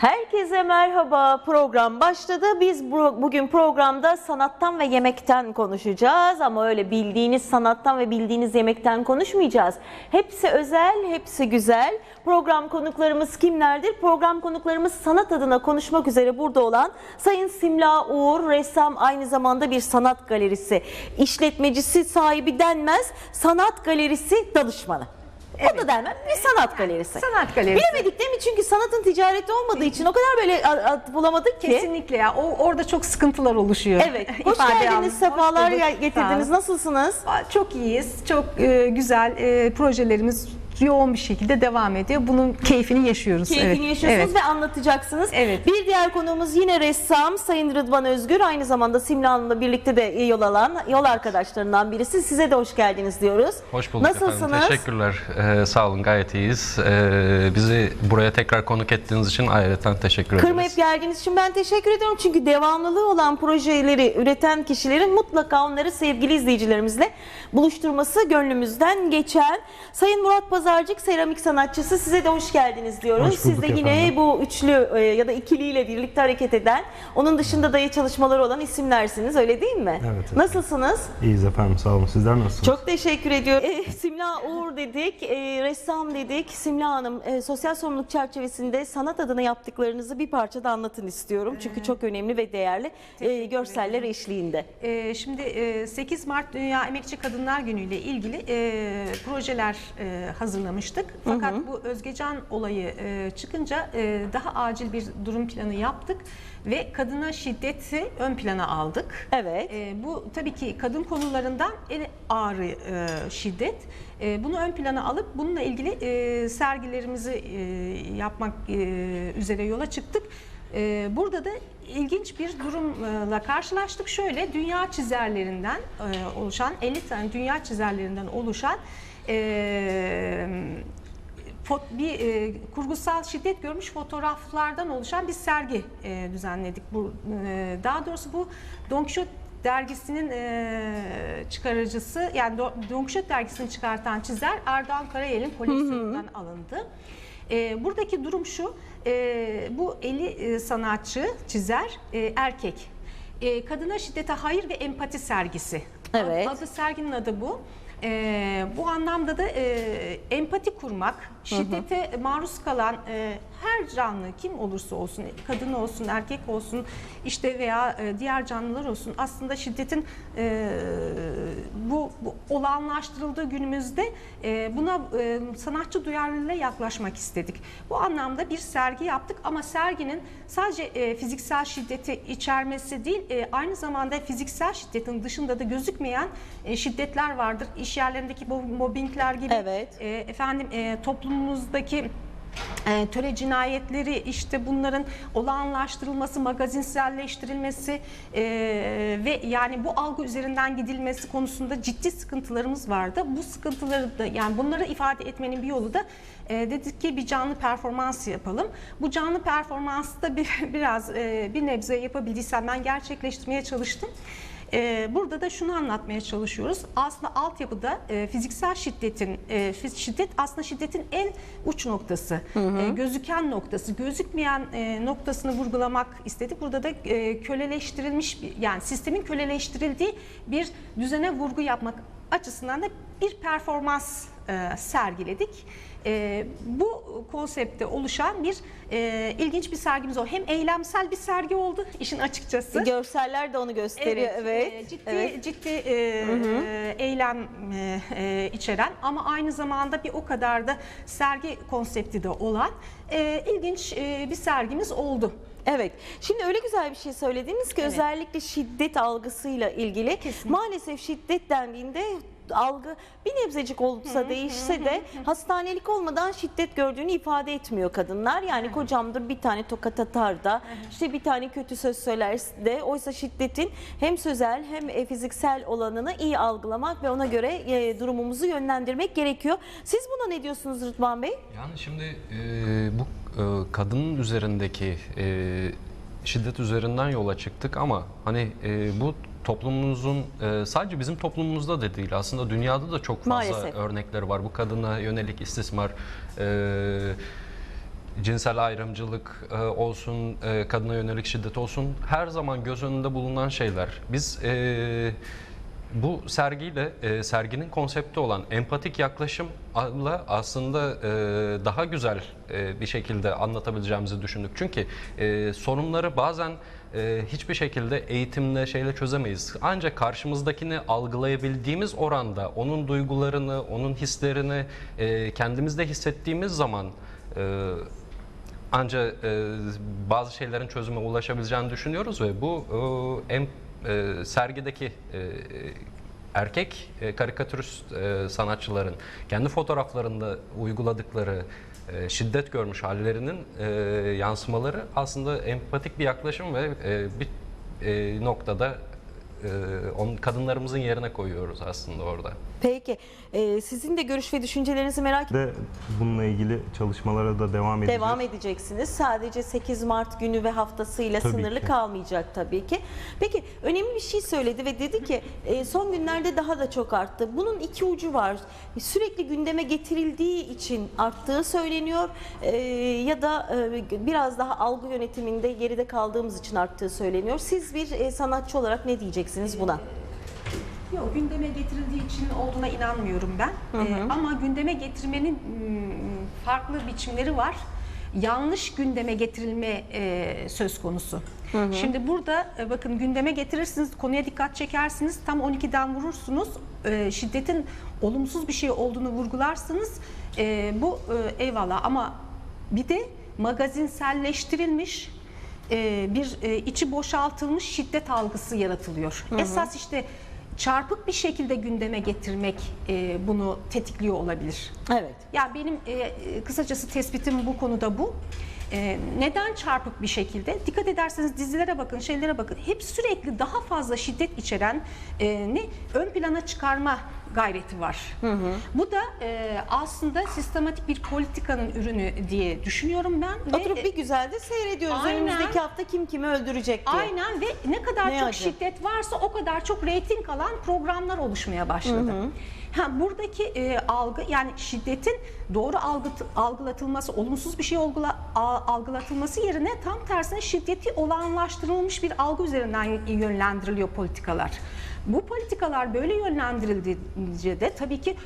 Herkese merhaba. Program başladı. Biz bu- bugün programda sanattan ve yemekten konuşacağız ama öyle bildiğiniz sanattan ve bildiğiniz yemekten konuşmayacağız. Hepsi özel, hepsi güzel. Program konuklarımız kimlerdir? Program konuklarımız sanat adına konuşmak üzere burada olan Sayın Simla Uğur, ressam aynı zamanda bir sanat galerisi işletmecisi sahibi denmez, sanat galerisi danışmanı. O da denmez, bir sanat galerisi. Sanat galerisi. Bilemedik değil mi? Çünkü sanatın ticareti olmadığı için o kadar böyle bulamadık ki. Kesinlikle ya. O orada çok sıkıntılar oluşuyor. Evet. Hoş İfade geldiniz, sefalar getirdiniz. Nasılsınız? Çok iyiyiz. Çok e, güzel e, projelerimiz yoğun bir şekilde devam ediyor. Bunun keyfini yaşıyoruz. Keyfini evet. yaşıyorsunuz Evet. ve anlatacaksınız. Evet. Bir diğer konuğumuz yine ressam Sayın Rıdvan Özgür. Aynı zamanda Simla Hanım'la birlikte de yol alan yol arkadaşlarından birisi. Size de hoş geldiniz diyoruz. Hoş bulduk Nasılsınız? efendim. Teşekkürler. Ee, sağ olun gayet iyiyiz. Ee, bizi buraya tekrar konuk ettiğiniz için ayrıca teşekkür ederiz. Kırmayıp geldiğiniz için ben teşekkür ediyorum. Çünkü devamlılığı olan projeleri üreten kişilerin mutlaka onları sevgili izleyicilerimizle buluşturması gönlümüzden geçen. Sayın Murat Pazarcık seramik sanatçısı size de hoş geldiniz diyoruz. Hoş Siz de yine efendim. bu üçlü e, ya da ikiliyle birlikte hareket eden, onun dışında da çalışmaları olan isimlersiniz öyle değil mi? Evet, evet. Nasılsınız? İyiyiz efendim sağ olun. Sizler nasılsınız? Çok teşekkür ediyorum. E, Simla Uğur dedik, e, ressam dedik. Simla Hanım e, sosyal sorumluluk çerçevesinde sanat adına yaptıklarınızı bir parçada anlatın istiyorum. Çünkü çok önemli ve değerli e, görseller eşliğinde. E, şimdi e, 8 Mart Dünya Emekçi Kadınlar Günü ile ilgili e, projeler e, hazırlamıştık. Fakat bu Özgecan olayı e, çıkınca e, daha acil bir durum planı yaptık ve kadına şiddeti ön plana aldık. Evet. E, bu tabii ki kadın konularından en ağrı e, şiddet. E, bunu ön plana alıp bununla ilgili e, sergilerimizi e, yapmak e, üzere yola çıktık. E, burada da ilginç bir durumla karşılaştık. Şöyle dünya çizerlerinden e, oluşan 50 tane dünya çizerlerinden oluşan e, bir e, kurgusal şiddet görmüş fotoğraflardan oluşan bir sergi e, düzenledik. Bu e, daha doğrusu bu Don Quixote dergisinin e, çıkarıcısı yani Do- Don Quixote dergisini çıkartan çizer Erdoğan Karayel'in koleksiyonundan alındı. E, buradaki durum şu, e, bu 50 e, sanatçı, çizer, e, erkek. E, kadına şiddete hayır ve empati sergisi. Evet. Adı serginin adı bu. Ee, bu anlamda da e, empati kurmak, şiddete maruz kalan e, her canlı kim olursa olsun, kadın olsun, erkek olsun, işte veya e, diğer canlılar olsun aslında şiddetin e, bu, bu olağanlaştırıldığı günümüzde e, buna e, sanatçı duyarlılığıyla yaklaşmak istedik. Bu anlamda bir sergi yaptık ama serginin sadece e, fiziksel şiddeti içermesi değil, e, aynı zamanda fiziksel şiddetin dışında da gözükmeyen e, şiddetler vardır. İş yerlerindeki mob- mobbingler gibi, Evet. e, efendim e, toplumumuzdaki e, töre cinayetleri işte bunların olağanlaştırılması, magazinselleştirilmesi e, ve yani bu algı üzerinden gidilmesi konusunda ciddi sıkıntılarımız vardı. Bu sıkıntıları da yani bunları ifade etmenin bir yolu da e, dedik ki bir canlı performans yapalım. Bu canlı performansı da bir, biraz e, bir nebze yapabildiysem ben gerçekleştirmeye çalıştım. Ee, Burada da şunu anlatmaya çalışıyoruz. Aslında altyapıda e, fiziksel şiddetin, e, şiddet aslında şiddetin en uç noktası, e, gözüken noktası, gözükmeyen noktasını vurgulamak istedik. Burada da köleleştirilmiş, yani sistemin köleleştirildiği bir düzene vurgu yapmak açısından da bir performans e, sergiledik. E, bu konsepte oluşan bir e, ilginç bir sergimiz o. Hem eylemsel bir sergi oldu işin açıkçası. Görseller de onu gösteriyor. Evet. e, ciddi evet. ciddi e, e, eylem e, e, içeren ama aynı zamanda bir o kadar da sergi konsepti de olan e, ilginç e, bir sergimiz oldu. Evet. Şimdi öyle güzel bir şey söylediniz ki Evet. özellikle şiddet algısıyla ilgili maalesef şiddet dendiğinde algı bir nebzecik olsa değişse de hastanelik olmadan şiddet gördüğünü ifade etmiyor kadınlar. Yani kocamdır bir tane tokat atar da işte bir tane kötü söz söyler de oysa şiddetin hem sözel hem e, fiziksel olanını iyi algılamak ve ona göre e, durumumuzu yönlendirmek gerekiyor. Siz buna ne diyorsunuz Rıdvan Bey? Yani şimdi e, bu e, kadının üzerindeki e, şiddet üzerinden yola çıktık ama hani e, bu toplumumuzun e, sadece bizim toplumumuzda da değil aslında dünyada da çok fazla Maalesef. örnekleri var. Bu kadına yönelik istismar, e, cinsel ayrımcılık e, olsun, e, kadına yönelik şiddet olsun her zaman göz önünde bulunan şeyler. Biz e, bu sergiyle e, serginin konsepti olan empatik yaklaşımla aslında e, daha güzel e, bir şekilde anlatabileceğimizi düşündük. Çünkü e, sorunları bazen e, hiçbir şekilde eğitimle şeyle çözemeyiz. Ancak karşımızdakini algılayabildiğimiz oranda onun duygularını, onun hislerini e, kendimizde hissettiğimiz zaman e, ancak e, bazı şeylerin çözüme ulaşabileceğini düşünüyoruz ve bu e, em, e, sergideki e, erkek e, karikatürist e, sanatçıların kendi fotoğraflarında uyguladıkları e, şiddet görmüş hallerinin e, yansımaları aslında empatik bir yaklaşım ve e, bir e, noktada e, onun kadınlarımızın yerine koyuyoruz aslında orada. Peki e, sizin de görüş ve düşüncelerinizi merak De bununla ilgili çalışmalara da devam edeceğiz. Devam edeceksiniz. Sadece 8 Mart günü ve haftasıyla Tabii sınırlı ki. kalmayacak tabii ki. Peki önemli bir şey söyledi ve dedi ki e, son günlerde daha da çok arttı. Bunun iki ucu var. Sürekli gündeme getirildiği için arttığı söyleniyor e, ya da e, biraz daha algı yönetiminde geride kaldığımız için arttığı söyleniyor. Siz bir e, sanatçı olarak ne diyeceksiniz buna? Yok gündeme getirildiği için olduğuna inanmıyorum ben. Ee, ama gündeme getirmenin mm, farklı biçimleri var. Yanlış gündeme getirilme e, söz konusu. Şimdi burada e, bakın gündeme getirirsiniz, konuya dikkat çekersiniz, tam 12'den vurursunuz, e, şiddetin olumsuz bir şey olduğunu vurgularsınız. E, bu e, eyvallah ama bir de magazinselleştirilmiş e, bir e, içi boşaltılmış şiddet algısı yaratılıyor. Esas işte çarpık bir şekilde gündeme getirmek e, bunu tetikliyor olabilir. Evet. Ya benim e, e, kısacası tespitim bu konuda bu. E, neden çarpık bir şekilde? Dikkat ederseniz dizilere bakın, şeylere bakın. Hep sürekli daha fazla şiddet içeren e, ne ön plana çıkarma gayreti var. Bu da e, aslında sistematik bir politikanın ürünü diye düşünüyorum ben. Ve, Oturup e, bir güzel de seyrediyoruz. Aynen. Önümüzdeki hafta kim kimi öldürecek diye. Aynen ve ne kadar Ne çok acı. şiddet varsa o kadar çok reyting alan programlar oluşmaya başladı. Ha, buradaki e, algı yani şiddetin doğru algı, algılatılması, olumsuz bir şey olgula, a- algılatılması yerine tam tersine şiddeti olağanlaştırılmış bir algı üzerinden yönlendiriliyor politikalar. Bu politikalar böyle yönlendirildiğince de tabii ki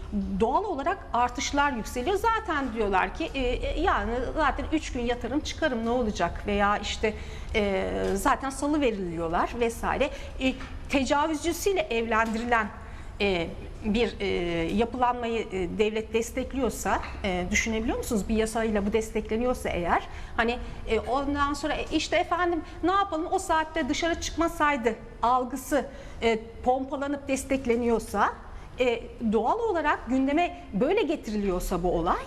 doğal olarak artışlar yükseliyor. Zaten diyorlar ki e, e, yani zaten 3 gün yatarım çıkarım ne olacak veya işte e, zaten salı veriliyorlar vesaire. E, tecavüzcüsüyle evlendirilen e, bir e, yapılanmayı e, devlet destekliyorsa e, düşünebiliyor musunuz? Bir yasayla bu destekleniyorsa eğer hani e, ondan sonra e, işte efendim ne yapalım o saatte dışarı çıkmasaydı algısı e, pompalanıp destekleniyorsa e, doğal olarak gündeme böyle getiriliyorsa bu olay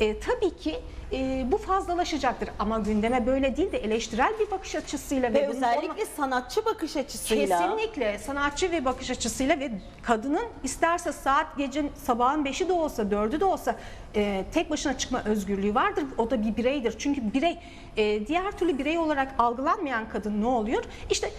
e, tabii ki e, bu fazlalaşacaktır ama gündeme böyle değil de eleştirel bir bakış açısıyla Ve bunun özellikle sanatçı bakış açısıyla. Kesinlikle sanatçı ve bakış açısıyla ve kadının isterse saat gece sabahın 5'i de olsa 4'ü de olsa e, tek başına çıkma özgürlüğü vardır. O da bir bireydir. Çünkü birey e, diğer türlü birey olarak algılanmayan kadın ne oluyor? İşte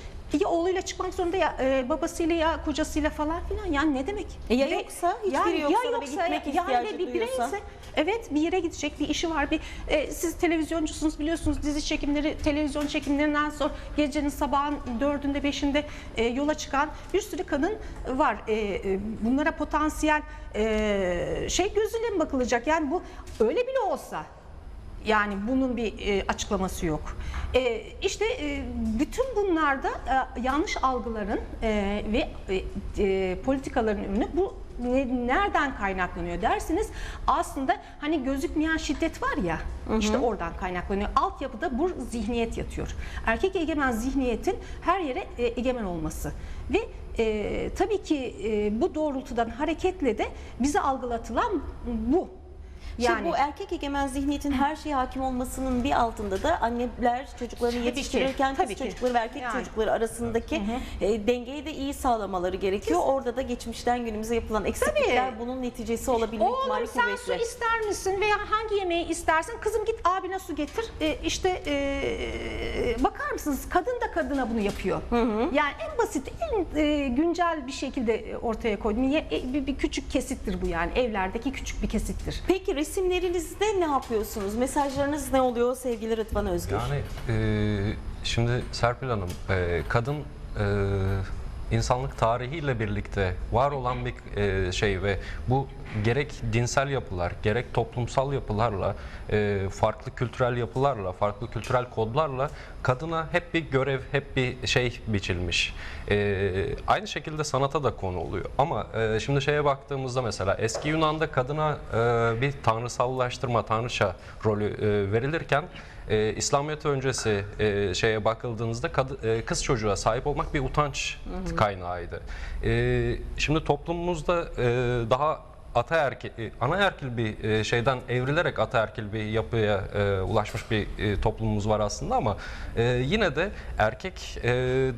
ya oğluyla çıkmak zorunda ya e, babasıyla ya kocasıyla falan filan. Yani ne demek? E ya Birey- yoksa, hiçbiri yoksa da ve gitmek yani ihtiyacı bir duyuyorsa? bireyse Evet bir yere gidecek bir işi var. Bir e, siz televizyoncusunuz biliyorsunuz dizi çekimleri televizyon çekimlerinden sonra gecenin sabahın dördünde beşinde e, yola çıkan bir sürü kadın var. E, e, bunlara potansiyel e, şey gözüyle mi bakılacak? Yani bu öyle bile olsa yani bunun bir e, açıklaması yok. E, işte e, bütün bunlarda e, yanlış algıların e, ve e, e, politikaların ürünü bu ne- nereden kaynaklanıyor dersiniz aslında hani gözükmeyen şiddet var ya işte oradan kaynaklanıyor. Altyapıda bu zihniyet yatıyor. Erkek egemen zihniyetin her yere e, egemen olması ve e, tabii ki e, bu doğrultudan hareketle de bize algılatılan bu. Yani bu erkek egemen zihniyetin her şeye hakim olmasının bir altında da anneler çocuklarını yetiştirirken kız tabii çocukları ve erkek Yani. çocukları arasındaki e, dengeyi de iyi sağlamaları gerekiyor. Orada da geçmişten günümüze yapılan eksiklikler bunun neticesi olabilme Oğlum ihtimali sen su kuvvetli. ister misin veya hangi yemeği istersin? Kızım git abine su getir. E, işte e, bakar mısınız kadın da kadına bunu yapıyor. Yani en basit, en e, güncel bir şekilde ortaya koydum. E, bir, bir küçük kesittir bu yani evlerdeki küçük bir kesittir. Peki resimlerinizde ne yapıyorsunuz? Mesajlarınız ne oluyor sevgili Rıdvan Özgür? Yani e, şimdi Serpil Hanım, e, kadın e, insanlık tarihiyle birlikte var olan bir e, şey ve bu gerek dinsel yapılar, gerek toplumsal yapılarla, e, farklı kültürel yapılarla, farklı kültürel kodlarla kadına hep bir görev, hep bir şey biçilmiş. E, aynı şekilde sanata da konu oluyor. Ama e, şimdi şeye baktığımızda mesela eski Yunan'da kadına e, bir tanrısallaştırma, tanrıça rolü e, verilirken e, İslamiyet öncesi e, şeye bakıldığınızda kad- e, kız çocuğa sahip olmak bir utanç kaynağıydı. E, şimdi toplumumuzda e, daha ataerkil, e, anaerkil bir e, şeyden evrilerek ataerkil bir yapıya e, ulaşmış bir e, toplumumuz var aslında ama e, yine de erkek e,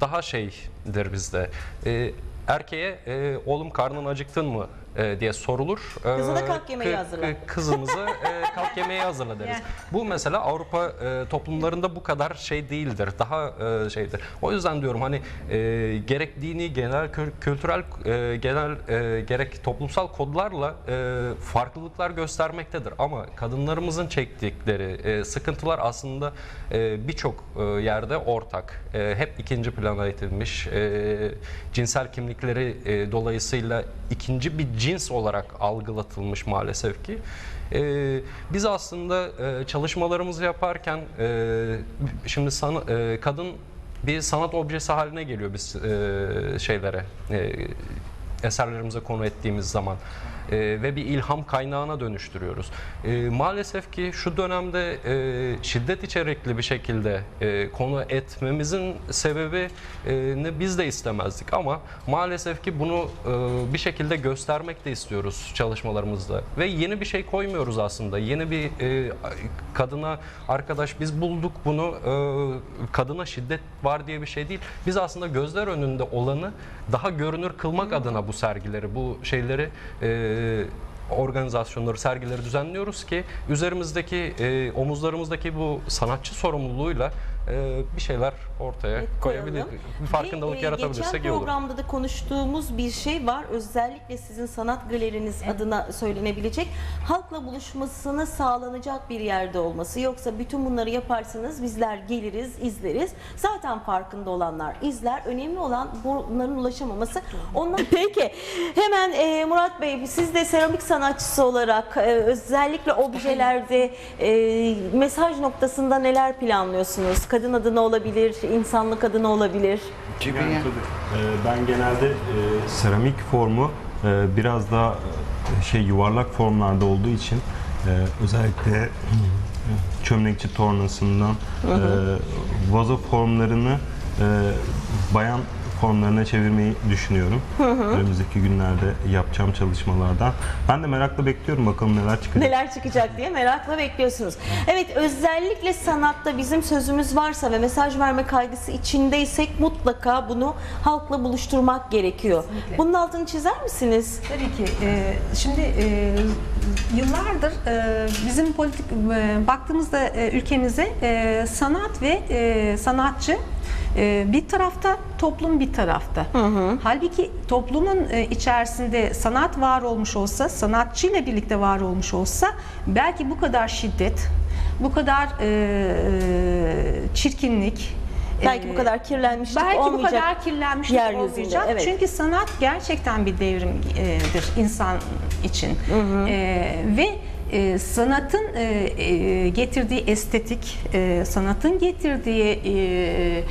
daha şeydir bizde. E, erkeğe e, oğlum karnın acıktın mı e, diye sorulur. E, Kızı da kalk yemeği hazırla. kı- Kızımızı e, kalk yemeği hazırla deriz. Bu mesela Avrupa e, toplumlarında bu kadar şey değildir. Daha e, şeydir. O yüzden diyorum hani e, gerek dini, genel kü- kültürel, e, genel e, gerek toplumsal kodlarla e, farklılıklar göstermektedir. Ama kadınlarımızın çektikleri e, sıkıntılar aslında e, birçok e, yerde ortak. E, hep ikinci plana itilmiş. E, cinsel kimlikleri e, dolayısıyla ikinci bir cins olarak algılatılmış maalesef ki. E, biz aslında e, çalışmalarımızı yaparken e, şimdi sana, e, kadın bir sanat objesi haline geliyor biz e, şeylere e, eserlerimize konu ettiğimiz zaman E, ve bir ilham kaynağına dönüştürüyoruz. E, maalesef ki şu dönemde e, şiddet içerikli bir şekilde e, konu etmemizin sebebi e, ne biz de istemezdik ama maalesef ki bunu e, bir şekilde göstermek de istiyoruz çalışmalarımızda ve yeni bir şey koymuyoruz aslında. Yeni bir e, kadına arkadaş biz bulduk bunu e, kadına şiddet var diye bir şey değil. Biz aslında gözler önünde olanı daha görünür kılmak adına bu sergileri, bu şeyleri e, organizasyonları, sergileri düzenliyoruz ki üzerimizdeki, e, omuzlarımızdaki bu sanatçı sorumluluğuyla e, bir şeyler ortaya koyabilir, koyalım. bir farkındalık Ve, yaratabilirsek geçen iyi olur. programda da konuştuğumuz bir şey var. Özellikle sizin sanat galeriniz adına söylenebilecek halkla buluşmasını sağlanacak bir yerde olması. Yoksa bütün bunları yaparsanız bizler geliriz, izleriz. Zaten farkında olanlar izler. Önemli olan bunların ulaşamaması. Onlar... Peki hemen e, Murat Bey siz de seramik sanatçısı olarak e, özellikle objelerde e, mesaj noktasında neler planlıyorsunuz? Kadın adına olabilir, insanlık adına olabilir. Yani tabii, e, ben genelde e, seramik formu e, biraz daha şey yuvarlak formlarda olduğu için e, özellikle çömlekçi tornasından e, vazo formlarını e, bayan formlarına çevirmeyi düşünüyorum. Önümüzdeki günlerde yapacağım çalışmalardan. Ben de merakla bekliyorum bakalım neler çıkacak. neler çıkacak diye merakla bekliyorsunuz. Evet özellikle sanatta bizim sözümüz varsa ve mesaj verme kaygısı içindeysek mutlaka bunu halkla buluşturmak gerekiyor. Bunun altını çizer misiniz? Tabii ki. e, şimdi e, yıllardır e, bizim politik e, baktığımızda e, ülkemize e, sanat ve e, sanatçı e, bir tarafta, toplum bir tarafta. Halbuki toplumun e, içerisinde sanat var olmuş olsa, sanatçıyla birlikte var olmuş olsa belki bu kadar şiddet, bu kadar e, çirkinlik, Belki bu e, kadar kirlenmişlik Belki olmayacak. bu kadar kirlenmişlik olmayacak. evet. Çünkü sanat gerçekten bir devrimdir insan için. Ee, ve e, sanatın e, e, getirdiği estetik, e, sanatın getirdiği e,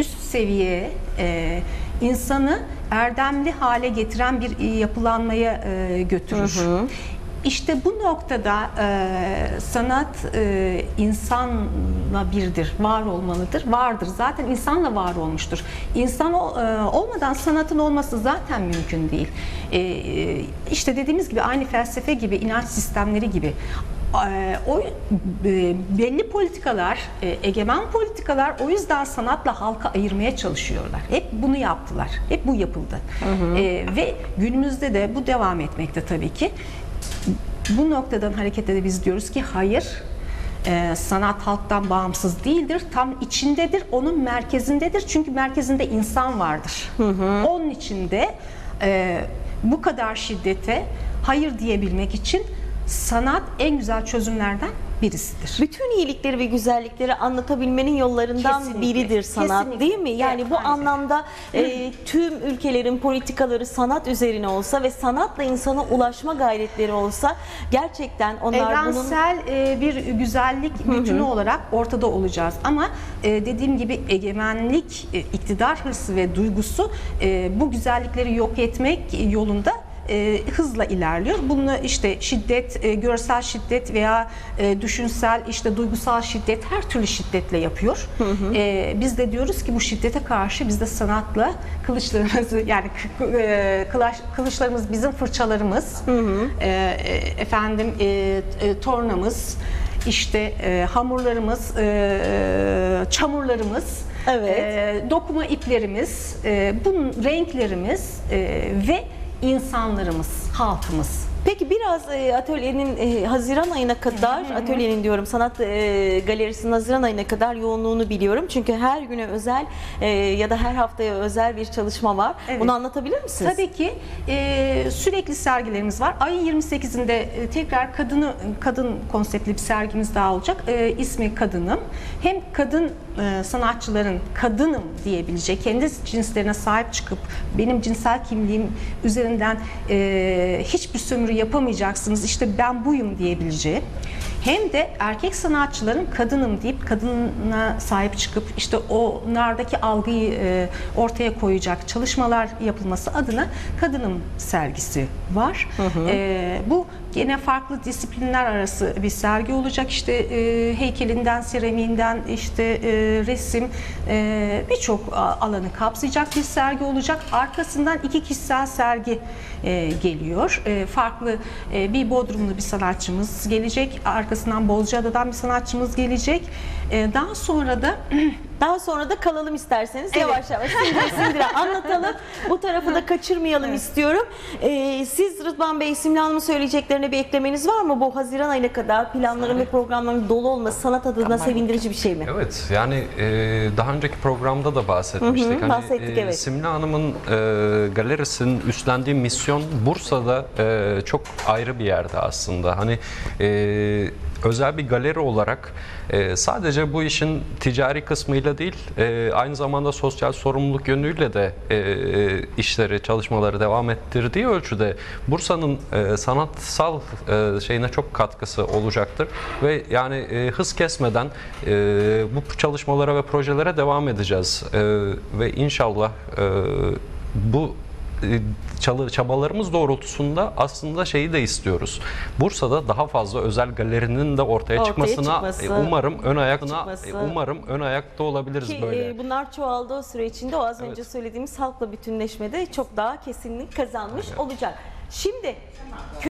üst seviye e, insanı erdemli hale getiren bir e, yapılanmaya e, götürür. İşte bu noktada e, sanat e, insanla birdir, var olmalıdır, vardır. Zaten insanla var olmuştur. İnsan o- e, olmadan sanatın olması zaten mümkün değil. E, e, işte dediğimiz gibi aynı felsefe gibi, inanç sistemleri gibi. E, o e, belli politikalar, egemen politikalar o yüzden sanatla halka ayırmaya çalışıyorlar. Hep bunu yaptılar. Hep bu yapıldı. E, ve günümüzde de bu devam etmekte tabii ki. Bu noktadan hareketle de biz diyoruz ki hayır, e, sanat halktan bağımsız değildir. Tam içindedir, onun merkezindedir. Çünkü merkezinde insan vardır. Onun içinde e, bu kadar şiddete hayır diyebilmek için sanat en güzel çözümlerden birisidir. Bütün iyilikleri ve güzellikleri anlatabilmenin yollarından Kesinlikle, biridir sanat kesinlikle. değil mi? Yani Evet, bu maalesef. anlamda e, tüm ülkelerin politikaları sanat üzerine olsa ve sanatla insana ulaşma gayretleri olsa gerçekten onlar bunun Evrensel e, bir güzellik bütünü olarak ortada olacağız. Ama e, dediğim gibi egemenlik, e, iktidar hırsı ve duygusu e, bu güzellikleri yok etmek yolunda e, hızla ilerliyor. Bunu işte şiddet, e, görsel şiddet veya e, düşünsel, işte duygusal şiddet her türlü şiddetle yapıyor. E, biz de diyoruz ki bu şiddete karşı biz de sanatla kılıçlarımızı yani e, kılaç- kılıçlarımız bizim fırçalarımız, e, e, efendim e, e, tornamız, işte e, hamurlarımız, e, çamurlarımız, Evet. e, dokuma iplerimiz, e, bunun renklerimiz e, ve insanlarımız, halkımız. Peki biraz e, atölyenin e, Haziran ayına kadar, atölyenin diyorum sanat e, galerisinin Haziran ayına kadar yoğunluğunu biliyorum. Çünkü her güne özel e, ya da her haftaya özel bir çalışma var. Evet. Bunu anlatabilir misiniz? Tabii ki e, sürekli sergilerimiz var. Ayın 28'inde e, tekrar kadını kadın konseptli bir sergimiz daha olacak. E, ismi Kadınım. Hem kadın e, sanatçıların kadınım diyebilecek, kendi cinslerine sahip çıkıp benim cinsel kimliğim üzerinden e, hiçbir sömürü yapamayacaksınız. İşte ben buyum diyebileceği. Hem de erkek sanatçıların kadınım deyip kadına sahip çıkıp işte onlardaki algıyı e, ortaya koyacak çalışmalar yapılması adına kadınım sergisi var. E, bu gene farklı disiplinler arası bir sergi olacak. İşte e, heykelinden, seramiğinden, işte e, resim e, birçok alanı kapsayacak bir sergi olacak. Arkasından iki kişisel sergi e, geliyor. E, farklı e, bir Bodrumlu bir sanatçımız gelecek. Arkasından Bozcaada'dan bir sanatçımız gelecek. E, daha sonra da Daha sonra da kalalım isterseniz Evet. yavaş yavaş sindire sindire anlatalım. Bu tarafı da kaçırmayalım istiyorum. Ee, siz Rıdvan Bey, Simli Hanım'ın söyleyeceklerine bir eklemeniz var mı? Bu Haziran ayına kadar planların ve programların dolu olması sanat adına sevindirici bir şey mi? Evet yani e, daha önceki programda da bahsetmiştik. Hı hı, hani, bahsettik, e, evet. Simli Hanım'ın e, galerisinin üstlendiği misyon Bursa'da e, çok ayrı bir yerde aslında. Hani e, özel bir galeri olarak e, sadece bu işin ticari kısmıyla değil e, aynı zamanda sosyal sorumluluk yönüyle de e, e, işleri, çalışmaları devam ettirdiği ölçüde Bursa'nın e, sanatsal e, şeyine çok katkısı olacaktır. Ve yani e, hız kesmeden e, bu çalışmalara ve projelere devam edeceğiz. E, ve inşallah e, bu çabalarımız doğrultusunda aslında şeyi de istiyoruz. Bursa'da daha fazla özel galerinin de ortaya, Ortaya çıkmasına çıkması. e, umarım ön Çıkması. e, umarım ön ayakta olabiliriz Ki böyle. e, bunlar çoğaldığı süre içinde o az Evet. önce söylediğimiz halkla bütünleşmede çok daha kesinlik kazanmış olacak. Şimdi